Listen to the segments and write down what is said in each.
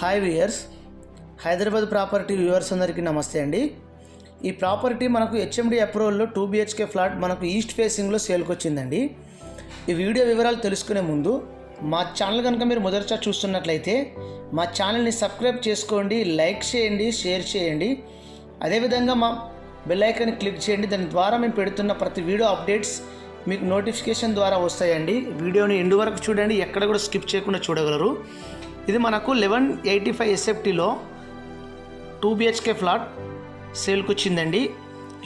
Hi viewers. Hyderabad property viewers అందరికీ నమస్తే అండి. ఈ ప్రాపర్టీ మనకు హెచ్ఎండి అప్రూవల్లో టూ బిహెచ్కే ఫ్లాట్ మనకు ఈస్ట్ ఫేసింగ్లో సేల్కి వచ్చిందండి ఈ వీడియో వివరాలు తెలుసుకునే ముందు మా ఛానల్ కనుక మీరు మొదటిసారి చూస్తున్నట్లయితే మా ఛానల్ని సబ్స్క్రైబ్ చేసుకోండి లైక్ చేయండి షేర్ చేయండి. అదేవిధంగా మా బెల్ ఐకాన్ని క్లిక్ చేయండి. దాని ద్వారా మేము పెడుతున్న ప్రతి వీడియో అప్డేట్స్ మీకు నోటిఫికేషన్ ద్వారా వస్తాయండి. వీడియోని ఎండు వరకు చూడండి ఎక్కడ కూడా స్కిప్ చేయకుండా చూడగలరు. ఇది మనకు లెవెన్ ఎయిటీ ఫైవ్ ఎస్ఎఫ్టీలో టూ బిహెచ్కే ఫ్లాట్ సేల్కి వచ్చిందండి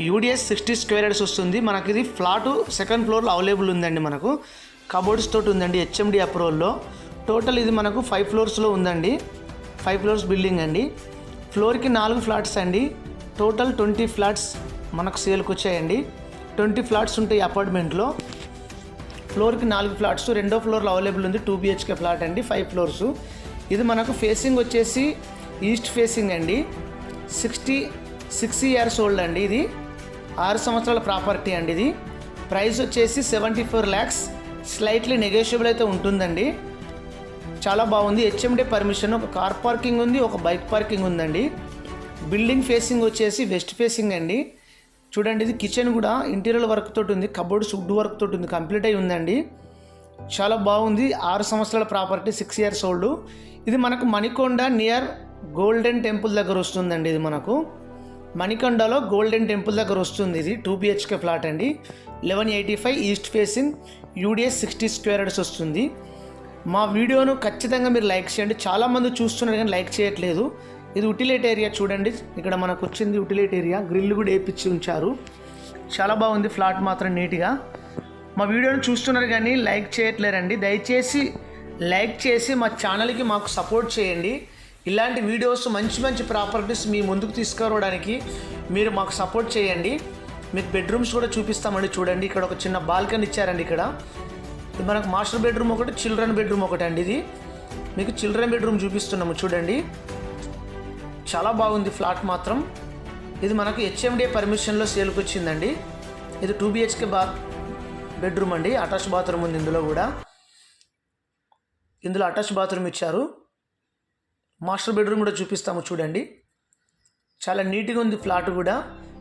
యూడిఎస్ సిక్స్టీ స్క్వేర్ యార్డ్స్ వస్తుంది. మనకి ఇది ఫ్లాటు సెకండ్ ఫ్లోర్లో అవైలబుల్ ఉందండి మనకు. కబోర్డ్స్ తోటి ఉందండి హెచ్ఎండి అప్రూవల్లో. టోటల్ ఇది మనకు ఫైవ్ ఫ్లోర్స్లో ఉందండి. ఫైవ్ ఫ్లోర్స్ బిల్డింగ్ అండి. ఫ్లోర్కి నాలుగు ఫ్లాట్స్ అండి. టోటల్ ట్వంటీ ఫ్లాట్స్ మనకు సేల్కి వచ్చాయండి ట్వంటీ ఫ్లాట్స్ ఉంటాయి అపార్ట్మెంట్లో. ఫ్లోర్కి నాలుగు ఫ్లాట్స్ రెండో ఫ్లోర్లో అవైలబుల్ ఉంది టూ బిహెచ్కే ఫ్లాట్ అండి ఫైవ్ ఫ్లోర్స్ ఇది మనకు ఫేసింగ్ వచ్చేసి ఈస్ట్ ఫేసింగ్ అండి. సిక్స్టీ సిక్స్ ఇయర్స్ ఓల్డ్ అండి ఇది. ఆరు సంవత్సరాల ప్రాపర్టీ అండి ఇది. ప్రైస్ వచ్చేసి seventy four lakhs slightly negotiable అయితే ఉంటుందండి. చాలా బాగుంది. హెచ్ఎండీ పర్మిషన్ ఒక కార్ పార్కింగ్ ఉంది ఒక బైక్ పార్కింగ్ ఉందండి. బిల్డింగ్ ఫేసింగ్ వచ్చేసి వెస్ట్ ఫేసింగ్ అండి. చూడండి ఇది కిచెన్ కూడా ఇంటీరియర్ వర్క్ తోటి ఉంది. కబోర్డ్స్ వుడ్ వర్క్ తోటి ఉంది. కంప్లీట్ అయి ఉందండి. చాలా బాగుంది. ఆరు సంవత్సరాల ప్రాపర్టీ సిక్స్ ఇయర్స్ ఓల్డ్ ఇది మనకు మణికొండ నియర్ గోల్డెన్ టెంపుల్ దగ్గర వస్తుందండి ఇది మనకు. మణికొండలో గోల్డెన్ టెంపుల్ దగ్గర వస్తుంది ఇది. టూ బిహెచ్కే ఫ్లాట్ అండి. Eleven eighty five east facing UDS sixty square వస్తుంది. మా వీడియోను ఖచ్చితంగా మీరు లైక్ చేయండి. చాలామంది చూస్తున్నారు కానీ లైక్ చేయట్లేదు. ఇది ఉటిలేట్ ఏరియా చూడండి. ఇక్కడ మనకు వచ్చింది ఉటిలేట్ ఏరియా గ్రిల్ కూడా వేపించి ఉంచారు. చాలా బాగుంది ఫ్లాట్ మాత్రం నీట్గా. మా వీడియోని చూస్తున్నారు కానీ లైక్ చేయట్లేరండి. దయచేసి లైక్ చేసి మా ఛానల్కి మాకు సపోర్ట్ చేయండి. ఇలాంటి వీడియోస్ మంచి మంచి ప్రాపర్టీస్ మీ ముందుకు తీసుకురావడానికి మీరు మాకు సపోర్ట్ చేయండి. మీకు బెడ్రూమ్స్ కూడా చూపిస్తామండి చూడండి. ఇక్కడ ఒక చిన్న బాల్కనీ ఇచ్చారండి ఇక్కడ. ఇది మనకు మాస్టర్ బెడ్రూమ్ ఒకటి చిల్డ్రన్ బెడ్రూమ్ ఒకటి అండి ఇది. మీకు చిల్డ్రన్ బెడ్రూమ్ చూపిస్తున్నాము చూడండి. చాలా బాగుంది ఫ్లాట్ మాత్రం. ఇది మనకు హెచ్ఎండిఏ పర్మిషన్లో సేల్కి వచ్చిందండి. ఇది టూ బిహెచ్కే బా బెడ్రూమ్ అండి. అటాచ్ బాత్రూమ్ ఉంది ఇందులో కూడా. ఇందులో అటాచ్ బాత్రూమ్ ఇచ్చారు. మాస్టర్ బెడ్రూమ్ కూడా చూపిస్తాము చూడండి. చాలా నీట్గా ఉంది ఫ్లాట్ కూడా.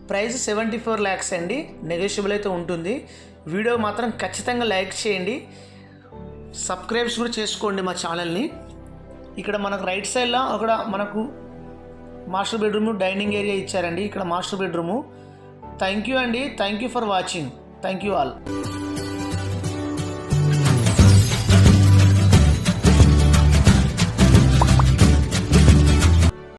ప్రైస్ సెవెంటీ ఫోర్ ల్యాక్స్ అండి. నెగోషియబుల్ అయితే ఉంటుంది. వీడియో మాత్రం ఖచ్చితంగా లైక్ చేయండి. సబ్స్క్రైబ్స్ కూడా చేసుకోండి మా ఛానల్ని ఇక్కడ మనకు రైట్ సైడ్లో అక్కడ మనకు మాస్టర్ బెడ్రూమ్ డైనింగ్ ఏరియా ఇచ్చారండి. ఇక్కడ మాస్టర్ బెడ్రూము. థ్యాంక్ యూ అండి. Thank you for watching thank you all